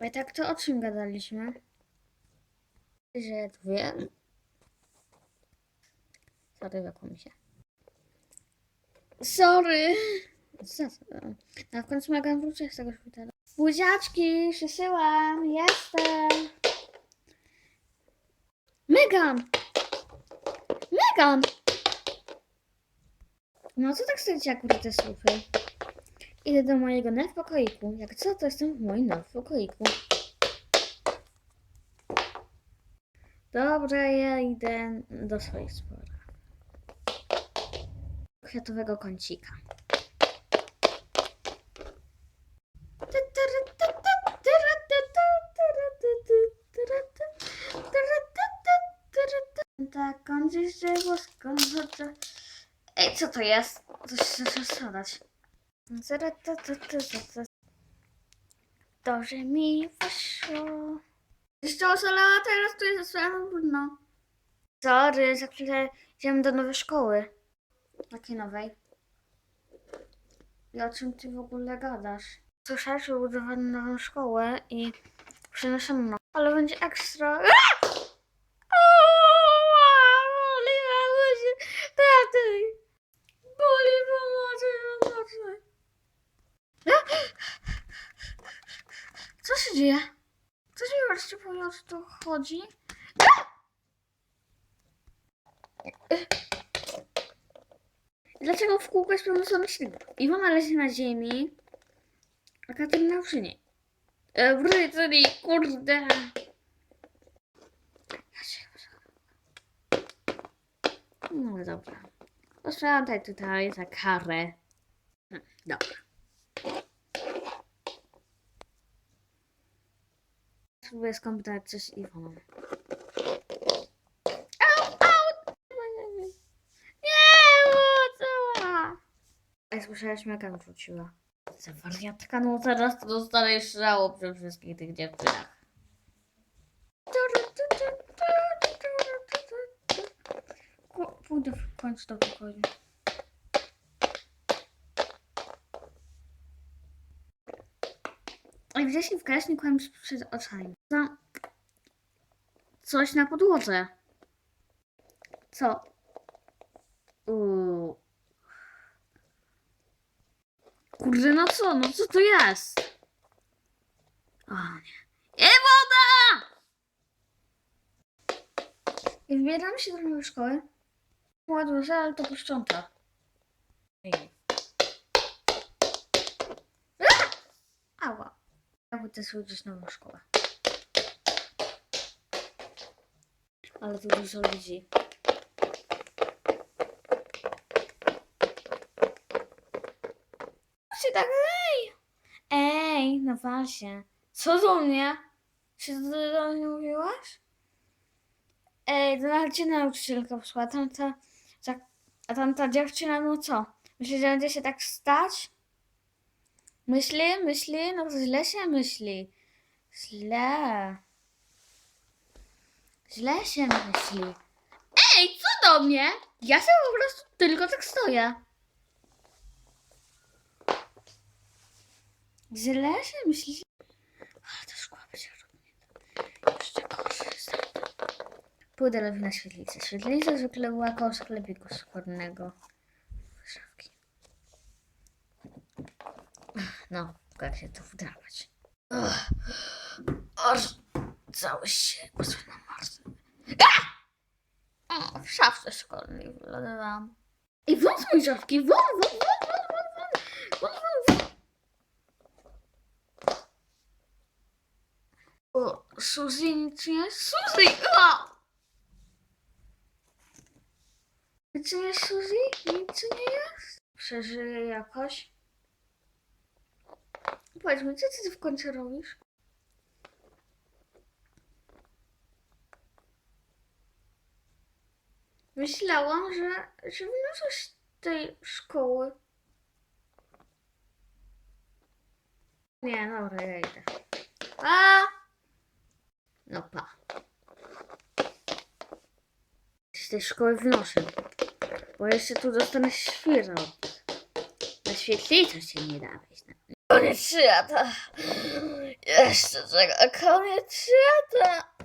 I tak to o czym gadaliśmy? Że dwie. Sorry, wykło mi się. Sorry! W końcu Megan wrócić z tego szpitala. Buziaczki, przysyłam, jestem. Megan! Megan! No co tak stoicie akurat te słupy? Idę do mojego new pokoiku. Jak co, to jestem w moim new pokoiku. Dobra, ja idę do swoich spraw. Kwiatowego kącika. Tak, kącik z drzewo, skąd Ej, co to jest? Coś trzeba spadać. Dobrze mi wyszło. Jeszcze oszalała, teraz tu jest osłana brudno. Sorry, za chwilę idziemy do nowej szkoły. Jakiej nowej? I o czym ty w ogóle gadasz? Słyszałeś, że budowano nową szkołę i przynoszą no. Ale będzie ekstra. Aaa! Aaaa! Dzieje? Co się wreszcie powie, co tu chodzi? Dlaczego w kółko jest pełno ślubów? Iwona leży na ziemi, a Katarzyna przy niej. E, Brytyjski, kurde. No dobra. Posprzątaj tutaj za karę. Hm, Dobra. Spróbuję skombinować coś z Iwoną. Ej, słyszałeś, Megan wróciła. Za wariatka, no teraz to dostanę szału przy wszystkich tych dziewczynach. Pójdę w końcu do pokoju. I wcześniej w gaśnik kłam przed oczami. Co? Coś na podłodze. Co? Uuu. Kurde, no co? No co to jest? O nie. I woda! I wybieramy się do nowej szkoły. Ładnie, ale to poszcząta. Ała. Ja chcę służyć nową szkołę. Ale tu dużo ludzi. Się tak, ej! Ej, no właśnie. Co do mnie? Czy ty do mnie mówiłaś? Ej, to nawet cię nauczycielka posłała. Tamta, tak, a tamta dziewczyna, no co? Myślisz, że będzie się tak stać? Myśli, myśli, no to źle się myśli. Źle. Źle się myśli. Ej, co do mnie? Ja sobie po prostu tylko tak stoję. Źle się myśli. Ale to szkło będzie równie. Jeszcze. Pójdę lepiej na świetlicę. Świetlica zwykle była koło sklepiku skórnego. Szafki. No, jak się to wdrapać. Aż cały się na marsy. O, w szafce wylądowałam. I wąs mój won, won, won, won, won, won, won, won, won. O, Suzy nic nie jest? Suzy! A! Nic nie jest, Suzy? Nic nie jest? Przeżyję jakoś? Powiedz mi, co ty w końcu robisz? Myślałam, że, że wyniosłeś z tej szkoły. Nie, dobra, ja idę. Pa! No pa. Z tej szkoły wnoszę. Bo jeszcze tu dostanę świrą. Na świetlicę się nie da wejść. Koniec świata. Jeszcze czego? Koniec świata!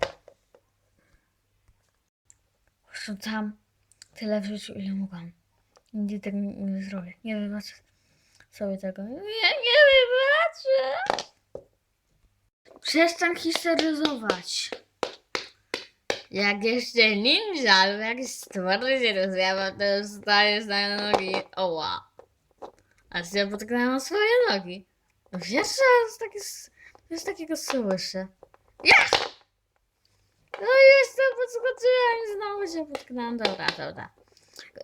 Rzucam tyle w życiu, ile mogłam. Nigdy tego nie, zrobię. Nie wybaczę sobie tego. Nie, nie wybaczę! Przestań histeryzować. Jak jeszcze ninja albo jakiś stwory się rozjawa, to już stajesz na nogi. Oła. A się potknęłam swoje nogi. Jeszcze raz takie, s- coś takiego słyszę. Ja! No jeszcze podskoczyłam i znowu się potknęłam. Dobra, dobra.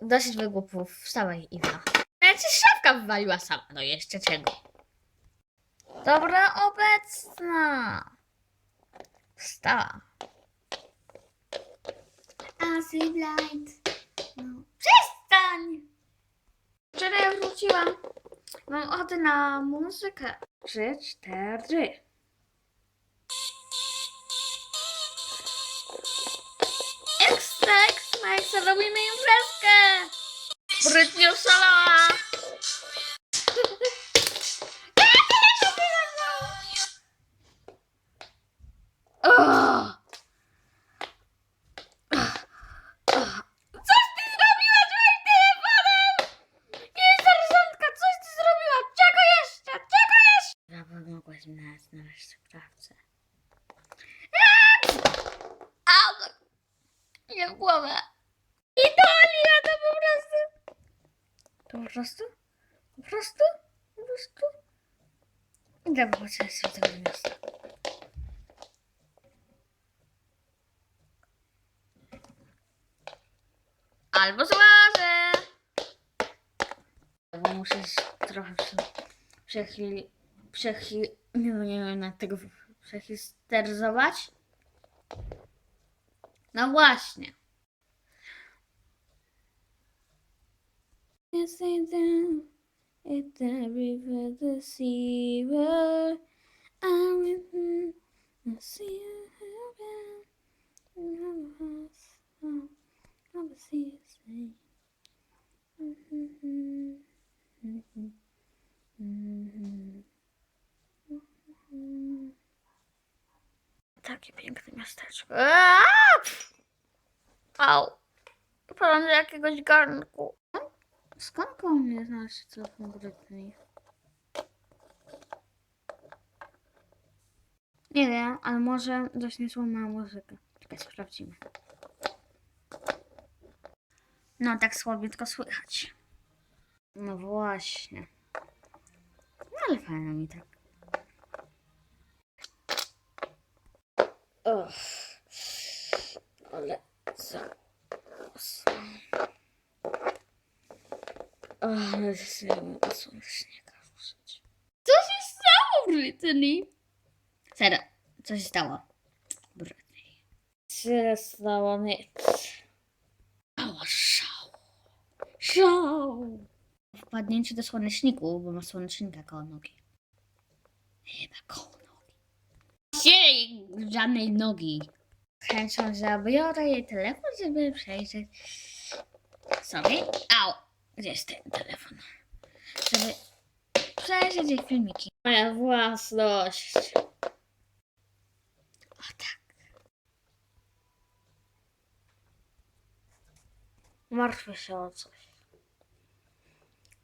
Dosyć wygłupów. Wstawaj, Iwa. Ja ci szafka wywaliła sama. No jeszcze czego? Dobra, obecna. Wstała. Azzy blind. No. Przestań! Wczoraj wróciłam. Mam ochotę na muzykę. Trzy, cztery. Ekstra, ekstra, robimy imprezkę! Brytni oszalała! W głowę. I to po prostu... To po prostu? Po prostu? Po prostu? Idę popatrzeć z tego miasta. Albo złażę. Bo muszę trochę prze, przechyli, przechyl, nie, nie wiem jak tego przehisteryzować. No właśnie. Yes, sea Takie piękne. Miasteczko. Aaa! Au. Podam do jakiegoś garnku. Skąd koło mnie znaleźć telefon Brytni? Nie wiem, ale może zaśniesła mała muzykę. Czekaj, sprawdzimy. No, tak słabiutko słychać. No właśnie. No, ale fajno mi tak. Co? Och, ale się słonecznika ruszyć. Co się stało, Brytni? Serio, co się stało? Co się stało? Nic. Mała szał. Szał. Wpadnięcie do słoneczniku, bo ma słonecznika koło nogi. Chyba koło nogi. Jej, żadnej nogi. Z chęcią zabiorę jej telefon, żeby przejrzeć sobie. Au, gdzie jest ten telefon? Żeby przejrzeć jej filmiki. Moja własność. O tak. Martwię się o coś.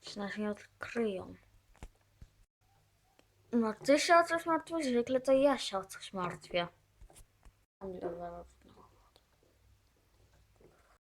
Czy nas nie odkryją? No ty się o coś martwisz, zwykle to ja się o coś martwię. Alhamdulillah.